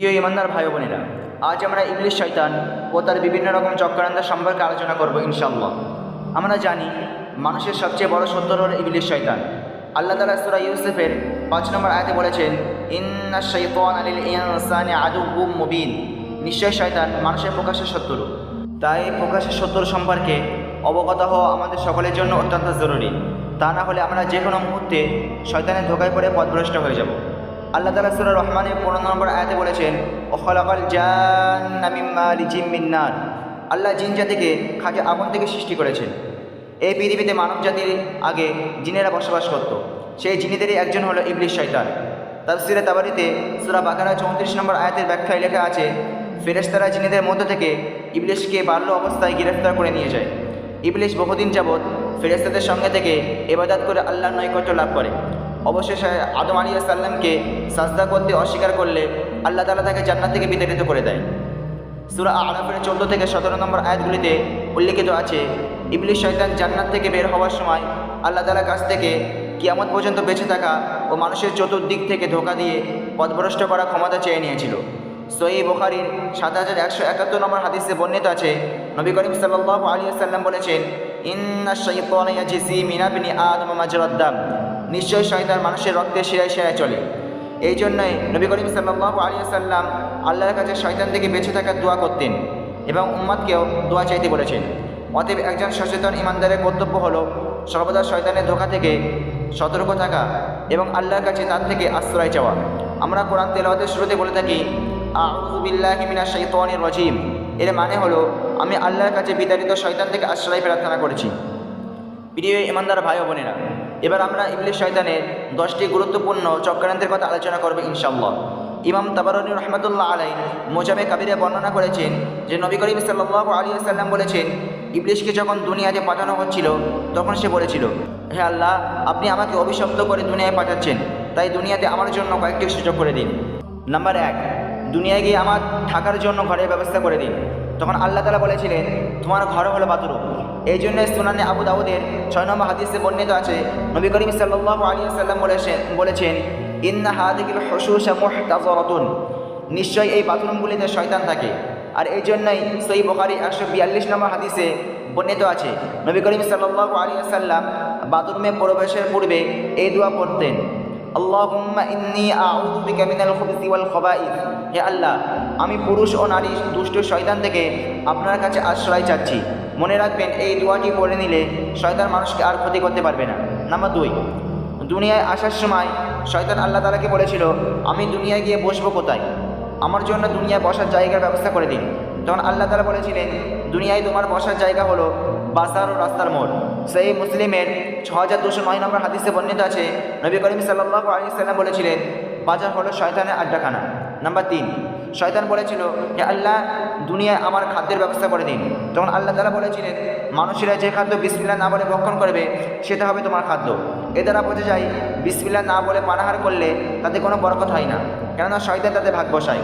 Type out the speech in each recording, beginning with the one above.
প্রিয় ইমানদার ভাই বোনেরা, আজ আমরা ইংলিশ শয়তান ও তার বিভিন্ন রকম চক্রান্ত সম্পর্কে আলোচনা করব ইনশাল্লাহ আমরা জানি মানুষের সবচেয়ে বড় শত্রু হল ইংলিশ শয়তান। আল্লাহ তালা সুরা ইউসুফের পাঁচ নম্বর আয়াতে বলেছেন, ইন্না শৈতান আলিল ইনসানি আদু মুবিন। নিশ্চয় শয়তান মানুষের প্রকাশের শত্রু। তাই প্রকাশের শত্রু সম্পর্কে অবগত হওয়া আমাদের সকলের জন্য অত্যন্ত জরুরি। তা না হলে আমরা যে কোনো মুহূর্তে শয়তানের ধোকায় পড়ে পথভ্রষ্ট হয়ে যাব। আল্লাহ তালা সুরা রহমানের পনেরো নম্বর আয়াতে বলেছেন ওখলাকাল মিন্নার আল্লাহ জিন জাতিকে খাঁটি আগুন থেকে সৃষ্টি করেছেন। এই পৃথিবীতে মানব জাতির আগে জিনেরা বসবাস করত। সেই জিনেদেরই একজন হলো ইবলিশ শয়তান। তাফসিরে তাবারিতে সুরা বাকারা চৌত্রিশ নম্বর আয়াতের ব্যাখ্যায় লেখা আছে, ফেরেশতারা জিনেদের মধ্য থেকে ইবলিশকে বাল্য অবস্থায় গ্রেফতার করে নিয়ে যায়। ইবলিশ বহুদিন যাবৎ ফেরেস্তাদের সঙ্গে থেকে এবাদাত করে আল্লাহর নৈকট্য লাভ করে। অবশেষে আদম আলী সাল্লামকে সাজদা করতে অস্বীকার করলে আল্লাহ তালা তাকে জান্নাত থেকে বিতাড়িত করে দেয়। সুরা আরাফের চোদ্দ থেকে সতেরো নম্বর আয়াতগুলিতে উল্লিখিত আছে ইবলিশ শয়তান জান্নাত থেকে বের হওয়ার সময় আল্লাহ তালার কাছ থেকে কিয়ামত পর্যন্ত বেঁচে থাকা ও মানুষের চতুর্দিক থেকে ধোকা দিয়ে পথভ্রষ্ট করা ক্ষমতা চেয়ে নিয়েছিল। সই বোখারির সাত হাজার একশো একাত্তর নম্বর হাদিসে বর্ণিত আছে, নবী করিম সাল্লাহ আলী সাল্লাম বলেছেন, ইন্না শৈতান ইয়াজিসি মিনাবিনী আদম নিশ্চয় শয়তান মানুষের রক্তে শিরায় শিরায় চলে। এই জন্যই নবী করিম সাল্লাহ আলী সাল্লাম আল্লাহর কাছে শয়তান থেকে বেঁচে থাকার দোয়া করতেন এবং উম্মাদকেও দোয়া চাইতে বলেছেন। অতএব একজন সচেতন ইমানদারের কর্তব্য হলো সর্বদা শয়তানের ধোকা থেকে সতর্ক থাকা এবং আল্লাহর কাছে তার থেকে আশ্রয় চাওয়া। আমরা কোরআন তেলাওয়াতের শুরুতে বলে থাকি আউজুবিল্লাহ মিনা শৈতানির রজিম। এর মানে হলো, আমি আল্লাহর কাছে বিতাড়িত শয়তান থেকে আশ্রয় প্রার্থনা করেছি। প্রিয় ইমানদার ভাই বোনেরা এবার আমরা ইংলিশ শয়তানের দশটি গুরুত্বপূর্ণ চক্রান্তের কথা আলোচনা করব ইনশাল্লাহ ইমাম তাবারনী রহমতুল্লাহ আলাই মোজামে কাবিরে বর্ণনা করেছেন যে নবী করিম সাল্লাহ আলী সাল্লাম বলেছেন, ইবলিশকে যখন দুনিয়াতে পাঠানো হচ্ছিল, তখন সে বলেছিল, হে আল্লাহ, আপনি আমাকে অভিশপ্ত করে দুনিয়ায় পাঠাচ্ছেন, তাই দুনিয়াতে আমার জন্য কয়েকটি সুযোগ করে দিন। নাম্বার এক, দুনিয়ায় গিয়ে আমার থাকার জন্য ঘরের ব্যবস্থা করে দিন। তখন আল্লাহ তালা বলেছিলেন, তোমার ঘর হলো বাথরুম এই জন্য সুনানে আবু দাউদের ছয় নম্বর হাদিসে বর্ণিত আছে, নবী করিম সাল্লাহ আলী সাল্লাম বলেছেন বলেছেন, ইন্না হাদিকিল হসুসা মুহতাজরাতুন নিশ্চয়ই এই বাথরুমগুলিতে শয়তান থাকে। আর এই জন্যই সই বখারি একশো বিয়াল্লিশ নম্বর হাদিসে বর্ণিত আছে, নবী করিম সাল্লাহ আলী সাল্লাম বাথরুমে প্রবেশের পূর্বে এই দোয়া পড়তেন। আল্লাহুম্মা ইন্নি আউযু বিকা মিনাল খুবুসি ওয়াল খাবাইস। হে আল্লাহ, আমি পুরুষ ও নারী, দুষ্ট শয়তান থেকে আপনার কাছে আশ্রয় চাচ্ছি। মনে রাখবেন, এই দোয়াটি পড়ে নিলে শয়তান মানুষকে আর ক্ষতি করতে পারবে না। নাম্বার দুই, দুনিয়ায় আসার সময় শয়তান আল্লাহ তালাকে বলেছিল, আমি দুনিয়ায় গিয়ে বসবো কোথায়? আমার জন্য দুনিয়ায় বসার জায়গার ব্যবস্থা করে দিন। তখন আল্লাহ তালা বলেছিলেন, দুনিয়ায় তোমার বসার জায়গা হলো বাজার ও রাস্তার মোড়। সেই মুসলিমের ছ হাজার দুশো নয় নম্বর হাদিসে বর্ণিত আছে, নবী করিম সাল্লাহ আলী সাল্লাম বলেছিলেন, বাজার হলো শয়তানের আড্ডাখানা। নাম্বার তিন, শয়তান বলেছিল যে আল্লাহ, দুনিয়ায় আমার খাদ্যের ব্যবস্থা করে দিন। তখন আল্লাহ তালা বলেছিলেন, মানুষেরা যে খাদ্য বিসমিল্লা না বলে ভক্ষণ করবে, সেটা হবে তোমার খাদ্য। এ দ্বারা বোঝা যায় বিসমিল্লা না বলে পানাহার করলে তাতে কোনো বরকত হয় না, কেননা শয়তান তাতে ভাগ বসায়।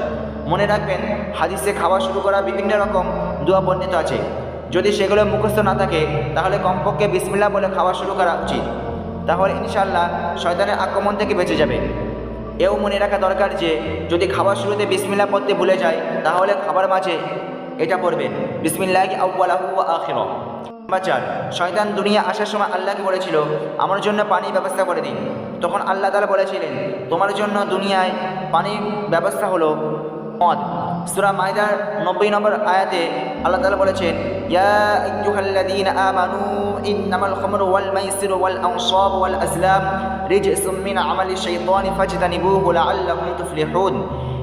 মনে রাখবেন, হাদিসে খাওয়া শুরু করা বিভিন্ন রকম দোয়া বর্ণিত আছে। যদি সেগুলো মুখস্থ না থাকে, তাহলে কমপক্ষে বিসমিল্লা বলে খাওয়া শুরু করা উচিত। তাহলে ইনশাল্লাহ শয়তানের আক্রমণ থেকে বেঁচে যাবে। এও মনে রাখা দরকার যে, যদি খাবার শুরুতে বিসমিল্লা পড়তে ভুলে যায়, তাহলে খাবার মাঝে এটা পড়বেন, বিসমিল্লাহ আউ্বালাহু আখির চার শয়তান দুনিয়া আসার সময় আল্লাহকে বলেছিল, আমার জন্য পানির ব্যবস্থা করে দিন। তখন আল্লাহ তালা বলেছিলেন, তোমার জন্য দুনিয়ায় পানির ব্যবস্থা হলো মদ। সুরা মাইদার নব্বই নম্বর আয়াতে আল্লাহ তালা বলেছেন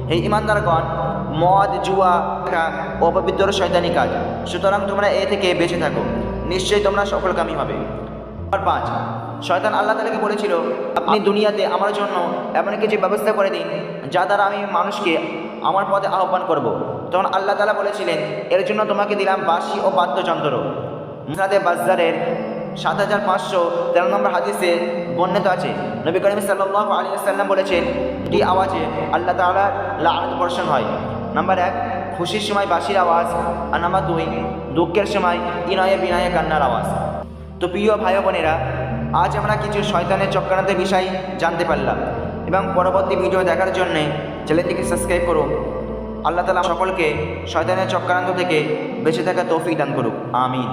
হে মদ, জুয়া শয়তানি কাজ। সুতরাং তোমরা এ থেকে বেঁচে থাকো। নিশ্চয়ই তোমরা হবে। শয়তান আল্লাহ তালাকে বলেছিল, আপনি দুনিয়াতে আমার জন্য এমন কিছু ব্যবস্থা করে দিন, যা দ্বারা আমি মানুষকে আমার পথে আহ্বান করব। তখন আল্লাহ তালা বলেছিলেন, এর জন্য তোমাকে দিলাম বাঁশি ও বাদ্যযন্ত্র। মুসনাদে বাজারের সাত হাজার পাঁচশো তেরো নম্বর হাদিসে বর্ণিত আছে, নবী করিম সাল্লাহ আলী সাল্লাম বলেছেন, দুটি আওয়াজে আল্লাহ তালা লানত বর্ষণ হয়। নাম্বার এক, খুশির সময় বাঁশির আওয়াজ। আর নাম্বার দুই, দুঃখের সময় ইনয়ে বিনয়ে কান্নার আওয়াজ। তো প্রিয় ভাই বোনেরা, আজ আমরা কিছু শয়তানের চক্রান্তের বিষয় জানতে পারলাম এবং পরবর্তী ভিডিও দেখার জন্যে চ্যানেলটিকে সাবস্ক্রাইব করুন আল্লাহ তালা সকলকে শয়তানের চক্রান্ত থেকে বেঁচে থাকা তৌফিক দান করুক আমিন।